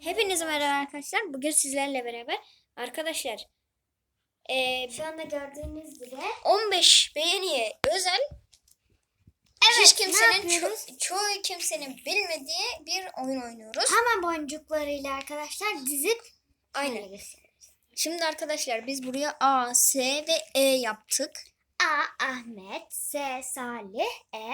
Hepinize merhaba arkadaşlar. Bugün sizlerle beraber arkadaşlar eee, Şu anda gördüğünüz gibi 15 beğeniye özel Evet, hiç kimsenin ço- çoğu kimsenin bilmediği bir oyun oynuyoruz. hamam boncuklarıyla arkadaşlar dizip Aynen. Şimdi arkadaşlar biz buraya A, S ve E yaptık. A. Ahmet S. Salih E.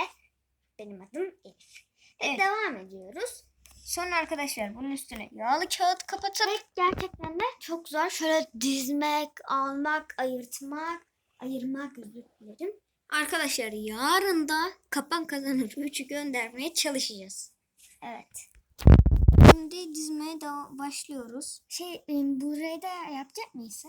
Benim adım Elif. Ve Evet. devam ediyoruz. Sonra arkadaşlar bunun üstüne yağlı kağıt kapatıp Ve gerçekten de çok zor. Şöyle dizmek, almak, ayırtmak, ayırmak özür dilerim. arkadaşlar yarın da kapan kazanır 3'ü göndermeye çalışacağız. Evet. Şimdi dizmeye de başlıyoruz. Şey e, burayı da yapacak mıyız?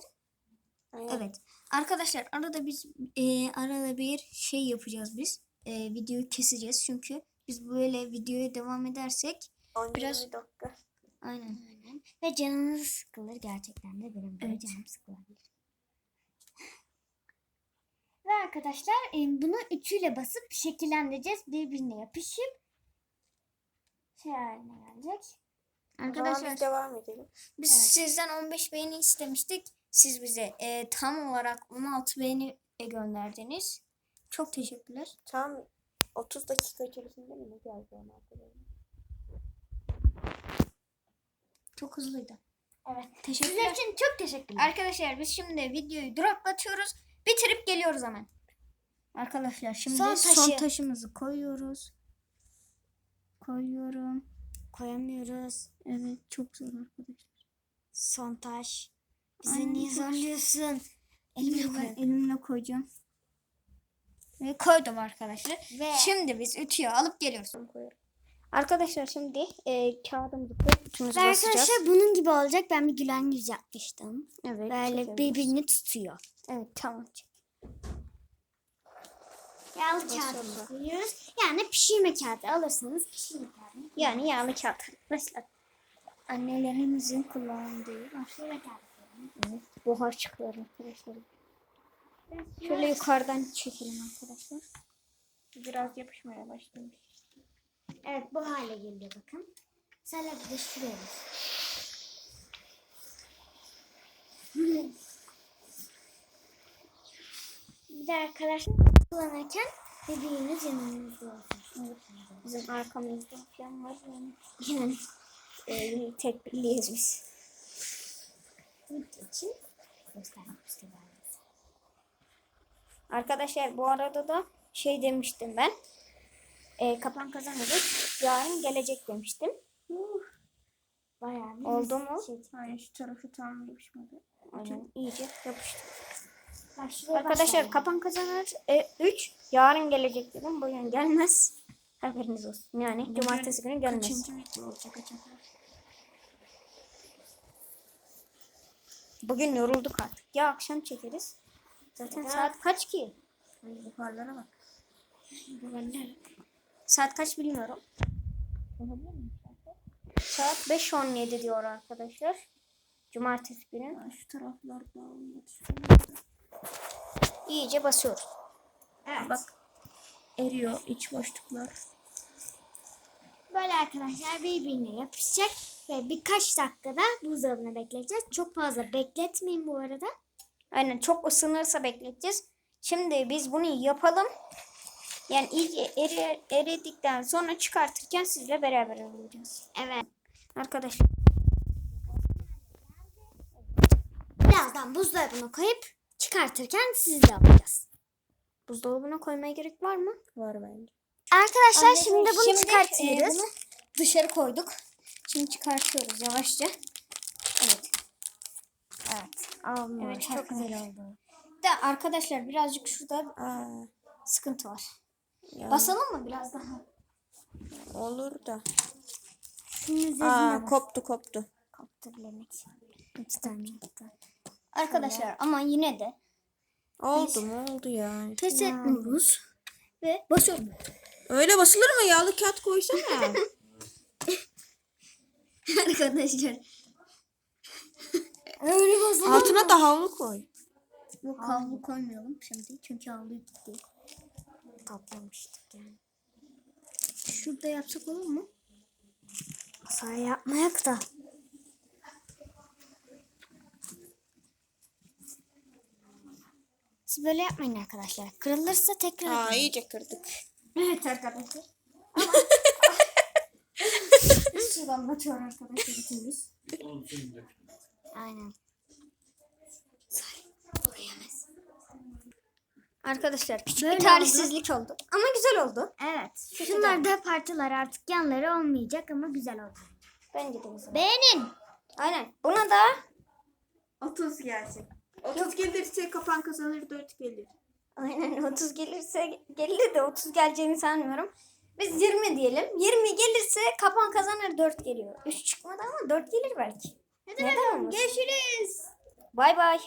Evet. Arkadaşlar arada biz e, arada bir şey yapacağız biz. E, videoyu keseceğiz çünkü biz böyle videoya devam edersek biraz dakika. aynen. Aynen. Ve canınız sıkılır gerçekten de benim böyle Evet. canım sıkılabilir. Ve arkadaşlar e, bunu ütüyle basıp şekillendireceğiz. Birbirine yapışıp şey haline gelecek. Arkadaşlar devam edelim. biz Evet. sizden 15 beğeni istemiştik. Siz bize e, tam olarak 16 beğeni e, gönderdiniz. Çok teşekkürler. Tam 30 dakika içerisinde mi geldi ona hatırlıyorum. Çok hızlıydı. Evet. Sizler Teşekkürler. için çok teşekkürler. Arkadaşlar biz şimdi videoyu duraklatıyoruz. Bitirip geliyoruz hemen. Arkadaşlar şimdi Son son, taşı. taşımızı koyuyoruz. Koyuyorum. Koyamıyoruz. Evet çok zor arkadaşlar. Son taş. Bizi Aynen, niye zorluyorsun? Elimle, koy. elimle koyacağım. Ve koydum arkadaşlar. Ve Şimdi biz ütüye alıp geliyoruz. Arkadaşlar şimdi e, kağıdımızı basacağız. arkadaşlar bunun gibi olacak. Ben bir gülen yüz yapmıştım. Evet. Böyle birbirini tutuyor. Evet tamam. Yağlı kağıt koyuyoruz. Yani pişirme kağıdı alırsanız pişirme kağıdı. Yani yağlı kağıt. Mesela annelerimizin kullandığı Pişirme kağıdı. Evet, buhar çıkıyor arkadaşlar. Şöyle yukarıdan çekelim arkadaşlar. Biraz yapışmaya başlamış. Evet bu hale geliyor bakın. Şuraya bas. bir de arkadaşlar kullanırken bebeğiniz yanınızda olsun. Bizim arkamızda falan var yani. Yani e, tedbirliyiz biz. İçin göstermek istedim. Arkadaşlar bu arada da şey demiştim ben. E, kapan kazanırız. Yarın gelecek demiştim. Bayağı bir Oldu mu? Şey, Aynen şu tarafı tam yapışmadı. Aynen iyice yapıştı. şuraya Arkadaşlar başlayalım. kapan kazanır. 3 yarın gelecek dedim. Bugün gelmez. Haberiniz olsun. Yani cumartesi günü gelmez. Bugün yorulduk artık. Ya akşam çekeriz. Zaten Ya. saat kaç ki? Hani buharlara bak. Saat kaç bilmiyorum. Saat 5.17 diyor arkadaşlar. Cumartesi günü. Şu taraflar İyice basıyoruz. Evet. Bak eriyor iç boşluklar. Böyle arkadaşlar birbirine yapışacak ve birkaç dakikada buzdolabına bekleteceğiz. Çok fazla bekletmeyin bu arada. Aynen çok ısınırsa bekleteceğiz. Şimdi biz bunu yapalım. Yani iyice eri, eridikten sonra çıkartırken sizle beraber olacağız. Evet. Arkadaşlar Birazdan buzdolabına koyup çıkartırken sizle alacağız. buzdolabına koymaya gerek var mı? Var bence. Arkadaşlar Anneciğim, şimdi bunu şimdi, çıkartıyoruz. e, bunu dışarı koyduk. Şimdi çıkartıyoruz yavaşça. Evet. Evet. Allah Evet, çok çok güzel oldu. De arkadaşlar birazcık şurada Aa, sıkıntı var. Ya, Basalım mı biraz daha? olur da. Üzerine Aa, koptu koptu. Koptu bilemek. Üç tane koptu. Arkadaşlar ama yine de Oldu mu oldu yani. pes etmiyoruz. Ve basıyorum. Öyle basılır mı? Yağlı kağıt koysana. arkadaşlar. Öyle bozulur. Altına da havlu koy. Yok havlu koymayalım şimdi çünkü havlu gitti toplamıştık yani. Şurada yapsak olur mu? Masaya yapmayak da. Siz böyle yapmayın arkadaşlar. Kırılırsa tekrar... Aa yapayım. iyice kırdık. Evet arkadaşlar. Ama... Şuradan batıyor arkadaşlar ikimiz. Aynen. Arkadaşlar küçük Böyle bir talihsizlik oldu. Ama güzel oldu. Evet. Şunlar da parçalar artık yanları olmayacak ama güzel oldu. Bence de güzel. Beğenin. Aynen. Buna da 30 gelecek. 30 gelirse kapan kazanır 4 gelir. aynen 30 gelirse gelir de 30 geleceğini sanmıyorum. Biz 20 diyelim. 20 gelirse kapan kazanır 4 geliyor. 3 çıkmadı ama 4 gelir belki. Neden olmasın? Görüşürüz. Bay bay.